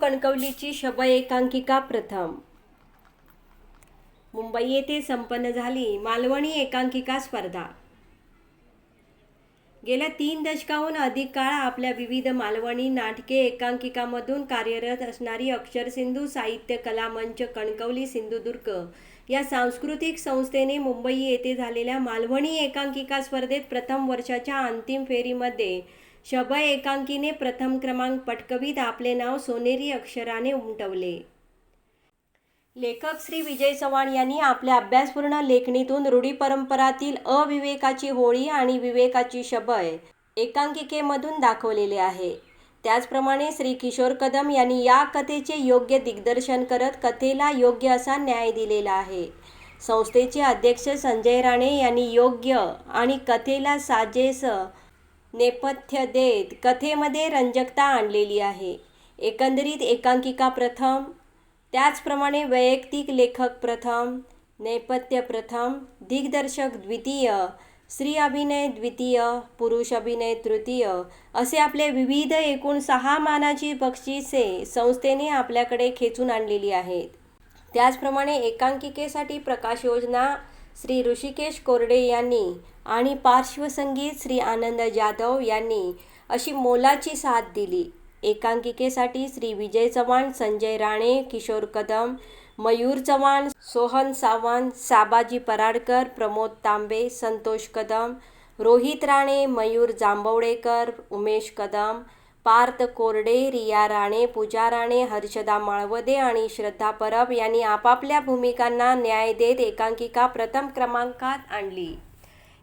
कणकवलीची शब एकांकिका प्रथम. मुंबई येथे संपन्न झाली मालवणी एकांकिका स्पर्धा. गेल्या तीन दशकाहून अधिक काळ आपल्या विविध मालवणी नाटके एकांकिकामधून कार्यरत असणारी अक्षरसिंधू साहित्य कला मंच कणकवली सिंधुदुर्ग या सांस्कृतिक संस्थेने मुंबई येथे झालेल्या मालवणी एकांकिका स्पर्धेत प्रथम वर्षाच्या अंतिम फेरीमध्ये शबय एकांकीने प्रथम क्रमांक पटकवीत आपले नाव सोनेरी अक्षराने उमटवले. लेखक श्री विजय चव्हाण यांनी आपल्या अभ्यासपूर्ण लेखणीतून रूढी परंपरातील अविवेकाची होळी आणि विवेकाची शबय एकांकिकेमधून दाखवलेले आहे. त्याचप्रमाणे श्री किशोर कदम यांनी या कथेचे योग्य दिग्दर्शन करत कथेला योग्य असा न्याय दिलेला आहे. संस्थेचे अध्यक्ष संजय राणे यांनी योग्य आणि कथेला साजेस नेपथ्य देत कथेमध्ये रंजकता आणलेली आहे. एकंदरीत एकांकिका प्रथम त्याचप्रमाणे वैयक्तिक लेखक प्रथम नेपथ्य प्रथम दिग्दर्शक द्वितीय स्त्री अभिनय द्वितीय पुरुष अभिनय तृतीय असे आपले विविध एकूण सहा मानाची बक्षिसे संस्थेने आपल्याकडे खेचून आणलेली आहेत. त्याचप्रमाणे एकांकिकेसाठी प्रकाश योजना श्री ऋषिकेश कोरडे यांनी आणि पार्श्वसंगीत श्री आनंद जाधव यांनी अशी मोलाची साथ दिली. एकांकिकेसाठी श्री विजय चव्हाण संजय राणे किशोर कदम मयूर चव्हाण सोहन सावंत साबाजी पराडकर प्रमोद तांबे संतोष कदम रोहित राणे मयूर जांभवडेकर उमेश कदम पार्थ कोरडे रिया राणे पूजा राणे हर्षदा माळवदे आणि श्रद्धा परब यांनी आपापल्या भूमिकांना न्याय देत एकांकिका प्रथम क्रमांकात आणली.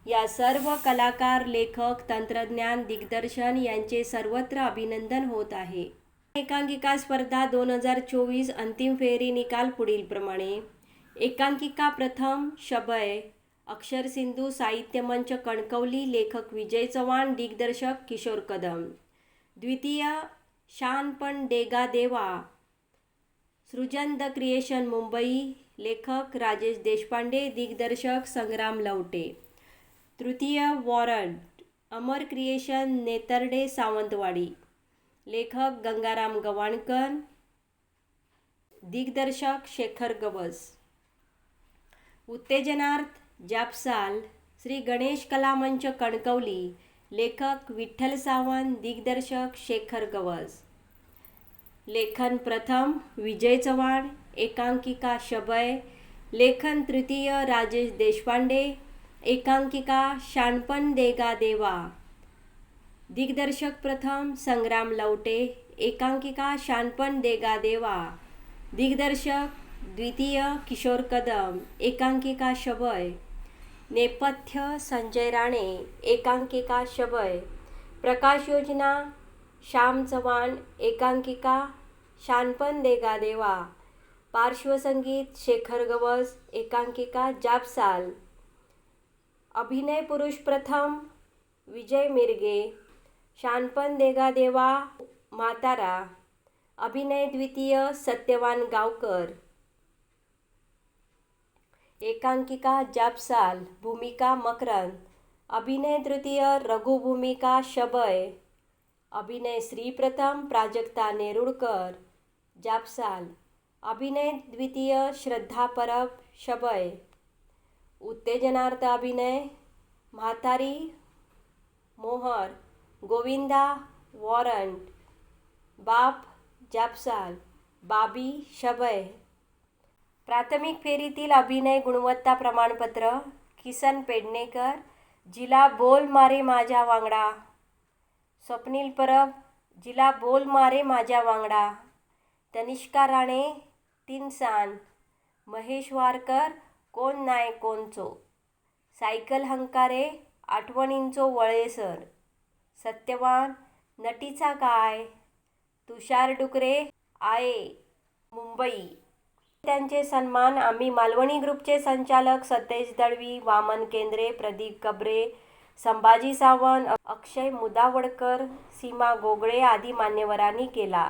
या सर्व कलाकार लेखक तंत्रज्ञान दिग्दर्शन यांचे सर्वत्र अभिनंदन होत आहे. एकांकिका स्पर्धा दोन हजार चोवीस अंतिम फेरी निकाल पुढीलप्रमाणे एकांकिका प्रथम शबय अक्षरसिंधू साहित्य मंच कणकवली लेखक विजय चव्हाण दिग्दर्शक किशोर कदम. द्वितीय शानपण डेगा देवा सृजन द क्रिएशन मुंबई लेखक राजेश देशपांडे दिग्दर्शक संग्राम लवटे तृतीय वॉरंट अमर क्रिएशन नेतर्डे सावंतवाडी लेखक गंगाराम गवाणकर दिग्दर्शक शेखर गवस उत्तेजनार्थ जापसाल श्री गणेश कलामंच कणकवली लेखक विठ्ठल सावंत दिग्दर्शक शेखर गवस. लेखन प्रथम विजय चव्हाण एकांकिका शबय लेखन तृतीय राजेश देशपांडे एकांकिका शानपण देगा देवा. दिग्दर्शक प्रथम संग्राम लवटे एकांकिका शानपण देगा देवा. दिग्दर्शक द्वितीय किशोर कदम एकांकिका शबय. नेपथ्य संजय राणे एकांकिका शबय प्रकाश योजना श्याम चव्हाण एकांकिका शानपण देगा देवा पार्श्वसंगीत शेखर गवस एकांकिका जापसाल अभिनय पुरुष प्रथम विजय मिरगे शानपण देगा देवा म्हातारा अभिनय द्वितीय सत्यवान गावकर एकांकिका जापसाल भूमिका मकरंद अभिनय तृतीय रघुभूमिका शबय अभिनय श्री प्रथम प्राजक्ता नेरुळकर जापसाल अभिनय द्वितीय श्रद्धा परब शबय उत्तेजनार्थ अभिनय म्हातारी मोहर गोविंदा वॉरंट बाप जापसाल बाबी शबय. प्राथमिक फेरीतील अभिनय गुणवत्ता प्रमाणपत्र किसन पेडणेकर जिला बोल मारे माझ्या वांगडा. स्वप्नील परब जिला बोल मारे माझ्या वांगडा. तनिष्का राणे तिनसान. महेश वारकर कोण नाय कोणचो. सायकल हंकारे आठवणींचो वळेसर सत्यवान नटीचा काय. तुषार डुकरे आये मुंबई. त्यांचे सन्मान आम्ही मालवणी ग्रुपचे संचालक सतेज दळवी वामन केंद्रे प्रदीप कबरे संभाजी सावंत अक्षय मुदावडकर सीमा गोगळे आदी मान्यवरांनी केला.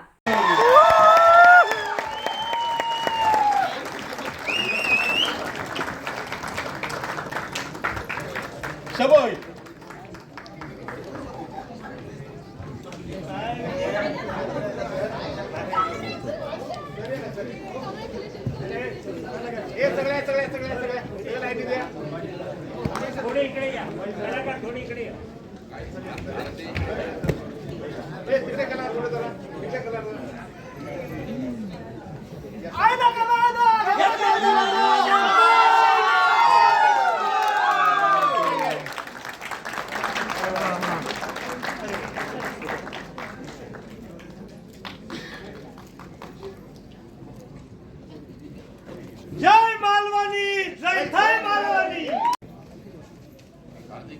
इकडे या. कलाकार थोडे इकडे या. तिकडे कला थोडं जरा. तिकडे कला जय मालवणी जय जय मालवणी